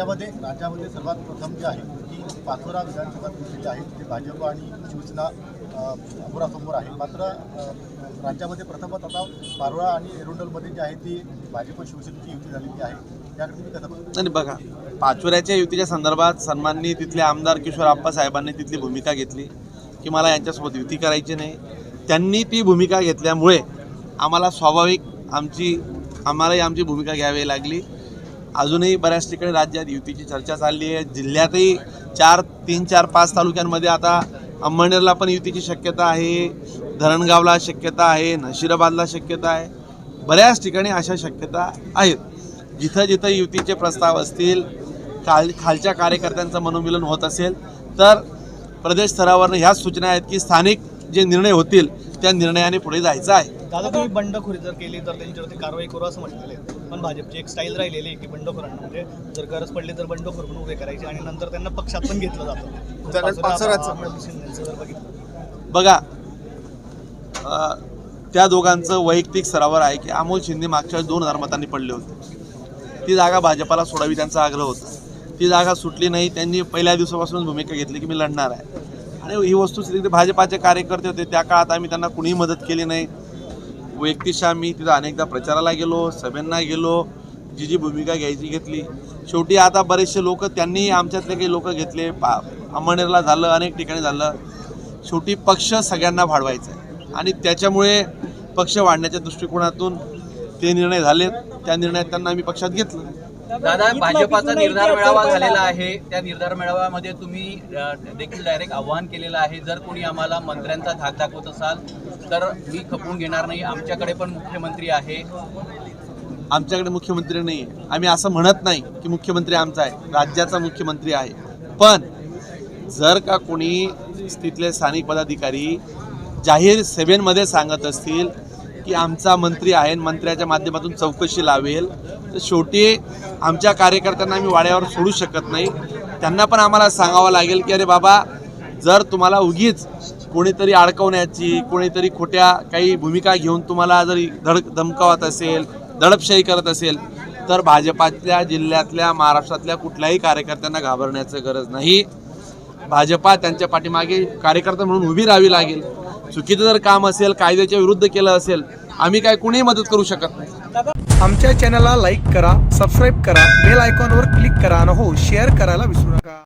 राज्यामध्ये राज्यामध्ये सर्वात प्रथम जे आहे की पाचोरा विधानसभा जी आहे ते भाजप आणि शिवसेना अ, समोरासमोर आहे. मात्र राज्यामध्ये प्रथमच आता पारोळा आणि एरोंडलमध्ये जी आहे ती भाजप शिवसेनेची युती झालेली आहे. त्याकडे नाही बघा पाचोऱ्याच्या युतीच्या संदर्भात सन्माननी तिथले आमदार किशोर आप्पा साहेबांनी तिथली भूमिका घेतली की मला यांच्यासोबत युती करायची नाही. त्यांनी ती भूमिका घेतल्यामुळे आम्हाला स्वाभाविक आमची आम्हालाही आमची भूमिका घ्यावी लागली. अजूनही बऱ्याच ठिकाणी राज्यात युतीची चर्चा चालली आहे. जिल्ह्यातही चार तीन चार पाच तालुक्यांमध्ये आता अंमळनेरला पण युतीची शक्यता आहे. धरणगावला शक्यता आहे. नशिराबादला शक्यता आहे. बऱ्याच ठिकाणी अशा शक्यता आहेत. जिथं जिथं युतीचे प्रस्ताव असतील खाल खालच्या कार्यकर्त्यांचं मनोमिलन होत असेल तर प्रदेश स्तरावरनं ह्याच सूचना आहेत की स्थानिक जे निर्णय होतील त्या निर्णयाने पुढे जायचं आहे. दादा तुम्ही बंडखोरी जर केली तर त्यांच्यावरती कारवाई करू असं म्हटलेलं आहे. पण भाजपची एक स्टाईल राहिलेली आहे की बंडखोरांना म्हणजे जर गरज पडली तर बंडखोर पण उभे करायचे आणि नंतर त्यांना पक्षात पण घेतलं जातं. जर बघितलं. बघा अ, त्या दोघांचं वैयक्तिक स्तरावर आहे की अमोल शिंदे मागच्या वेळेस दोन हजार मतांनी पडले होते. ती जागा भाजपाला सोडावी त्यांचा आग्रह होता. ती जागा सुटली नाही त्यांनी पहिल्या दिवसापासूनच भूमिका घेतली की मी लढणार आहे. आणि ही वस्तुस्थिती भाजपाचे कार्यकर्ते होते. त्या काळात आम्ही त्यांना कुणीही मदत केली नाही. व्यक्तिशा मी तिथं अनेकदा प्रचाराला गेलो सभेंना गेलो जी जी भूमिका घ्यायची घेतली. शेवटी आता बरेचसे लोक त्यांनी आमच्यातले काही लोक घेतले. पा अंमळनेरला झालं अनेक ठिकाणी झालं. शेवटी पक्ष सगळ्यांना वाढवायचा आहे. आणि त्याच्यामुळे पक्ष वाढण्याच्या दृष्टिकोनातून ते निर्णय झालेत. त्या निर्णयात त्यांना आम्ही पक्षात घेतलं. दादा भाजपाचा निर्धार मेळावा झालेला आहे. त्या निर्धार मेळाव्यामध्ये तुम्ही देखील डायरेक्ट आव्हान केलेलं आहे. जर कोणी आम्हाला मंत्र्यांचा धाक दाखवत असाल तर मी खपवून घेणार नाही. आमच्याकडे पण मुख्यमंत्री आहे. आमच्याकडे मुख्यमंत्री नाही. आम्ही असं म्हणत नाही की मुख्यमंत्री आमचा आहे. राज्याचा मुख्यमंत्री आहे. पण जर का कोणी तिथले स्थानिक पदाधिकारी जाहीर सभेमध्ये सांगत असतील की आमचा मंत्री आहे मंत्र्याच्या माध्यमातून चौकशी लावेल. तर शेवटी आमच्या कार्यकर्त्यांना आम्ही वाड्यावर सोडू शकत नाही. त्यांना पण आम्हाला सांगावं लागेल की अरे बाबा जर तुम्हाला उगीच कोणीतरी अडकवण्याची कोणीतरी खोट्या काही भूमिका घेऊन तुम्हाला जर धड धमकावत असेल दडपशाही करत असेल तर भाजपातल्या जिल्ह्यातल्या महाराष्ट्रातल्या कुठल्याही कार्यकर्त्यांना घाबरण्याचं गरज नाही. भाजपा त्यांच्या पाठीमागे कार्यकर्ता म्हणून उभी राहावी लागेल. चुकीचं जर काम असेल कायद्याच्या विरुद्ध केलं असेल आम्ही काय कुणीही मदत करू शकत नाही. आमच्या चॅनलला लाईक करा सबस्क्राईब करा बेल आयकॉनवर क्लिक करा आणि हो शेअर करायला विसरू नका.